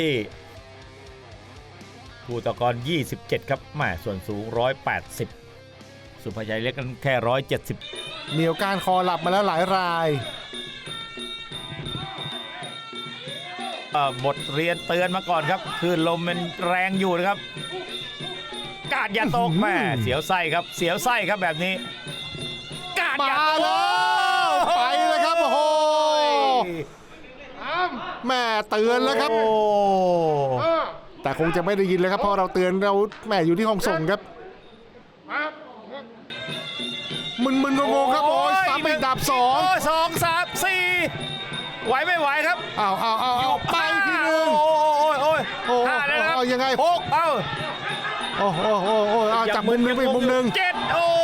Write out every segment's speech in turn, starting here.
ที่ภูตะกร 27 ครับแหม่ส่วนสูง 180 สุภาชัยเล็กนั้นแค่ 170 เหนียวการคอหลับมาแล้วหลายรายเอ่อบทเรียนเตือนมาก่อนครับคลื่นลมมันแรงอยู่นะครับ กาดอย่าตกแม่เสียวไส้ครับ เสียวไส้ครับแบบนี้ กาดอย่าตก มาแล้วไปเลยครับโอ้โห แม่เตือนแล้วครับ โอ้แต่คงจะไม่ได้ยินเลยครับเพราะเราเตือนเราแม่อยู่ที่ห้องส่งครับ มึนมึนๆงงๆครับโอ้ยซ้ำอีกดับสองโยสองสามสี่ไหวไม่ไหวครับอ้าวอ้าวอ้าวอ้าวไปอีกทีหนึงโอ้ยโอ้ยโอ้โอ้ยห้าแล้วนะครับเอายังไง หกเอ้าโอ้โหโอ้โหโอ้โหเอาจากมุมหนึงไปอีกมุมหนึง เจ็ดโอ้ย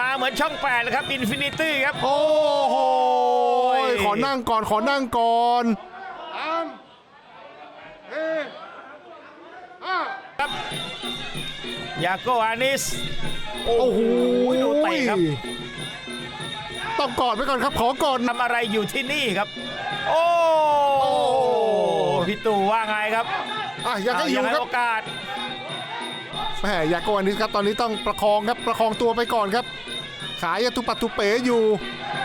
มาเหมือนช่องแปดเลยครับอินฟินิตี้ครับ โอ้โหขอนั่งก่อนขอนั่งก่อนครับยาโกอานิส โอ้โหดูเตะครับต้องกอดไว้ก่อนครับ ขอกอดนะทำอะไรอยู่ที่นี่ครับ โอ้พี่ตู่ว่าไงครับอะยังให้อเายู่ให้ครับโอกาสแหมยาโกอันนี้ครับตอนนี้ต้องประคองครับประคองตัวไปก่อนครับ ขายาตุปัตตุเป๋อยู่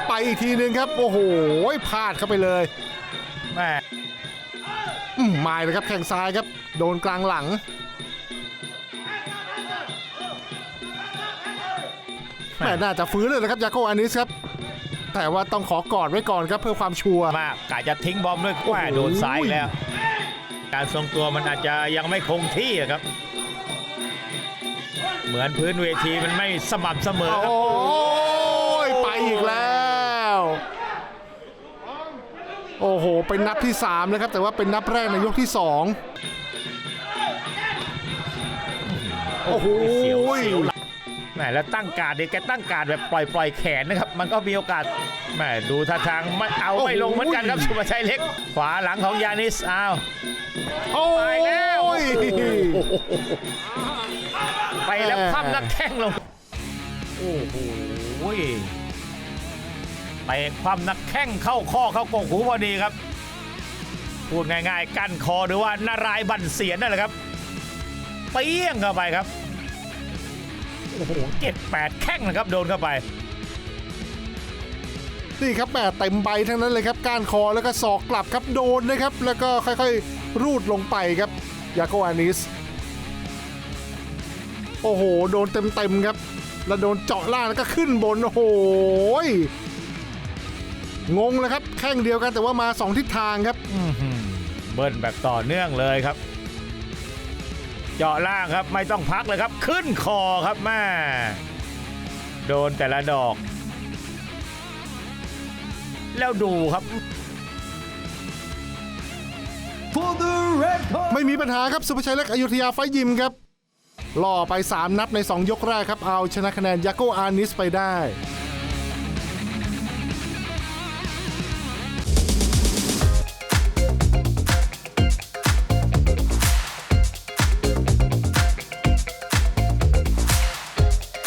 ไปอีกทีหนึ่งครับ โอ้โหพลาดเข้าไปเลยแม่อืมไม่เลยครับแข้งซ้ายครับ โดนกลางหลังแหม่น่าจะฟื้นเลยนะครับยาโกอันนี้ครับ แต่ว่าต้องขอกอดไว้ก่อนครับเพื่อความชัวร์มากกะจะทิ้งบอมด้วยแหม่โดนซ้ายอีกแล้ว การทรงตัวมันอาจจะยังไม่คงที่อะครับ เหมือนพื้นเวทีมันไม่สม่ำเสมอครับโอ้ยไปอีกแล้ว โอ้โห เป็นนับที่3นะครับ แต่ว่าเป็นนับแรกในยกที่ 2 โอ้โห เสียวเสียวหลัง แหมแล้วตั้งการดเนี่ยแกตั้งการดแบบปล่อยปล่อยแขนนะครับ มันก็มีโอกาสแหมดูท่าทางไม่เอาไม่ลงเหมือนกันครับสุภาชัยเล็ก ขวาหลังของยานิสอ้าวโอ้ไปแล้วยไปแล้วแหม่คว่ำนักแข้งลงโอ้โหไปคว่ำนักแข้งเข้าข้อเข้ากกหูพอดีครับพูดง่ายๆ กั้นคอหรือว่านารายณ์บันเสียนนั่นแหละครับเปี้ยงเข้าไปครับ โอ้โหเจ็ดแปดแข้งนะครับโดนเข้าไปนี่ครับแหมเต็มใบทั้งนั้นเลยครับก้านคอแล้วก็ศอกกลับครับโดนนะครับ แล้วก็ค่อยๆ รูดลงไปครับยาโกอานิส โอ้โห โดนเต็มๆครับ แล้วโดนเจาะล่างแล้วก็ขึ้นบน โอ้โหยงงเลยครับ แข้งเดียวกันแต่ว่ามาสองทิศทางครับอื้อหือเบิ้ลแบบต่อเนื่องเลยครับ เจาะล่างครับไม่ต้องพักเลยครับ ขึ้นคอครับแม่โดนแต่ละดอก แล้วดูครับ for the red corner. ไม่มีปัญหาครับสุภชัยเล็กอยุธยาไฟยิมครับ ล่อไป 3 นับใน 2 ยกแรกครับ เอาชนะคะแนนยาโกอานิสไปได้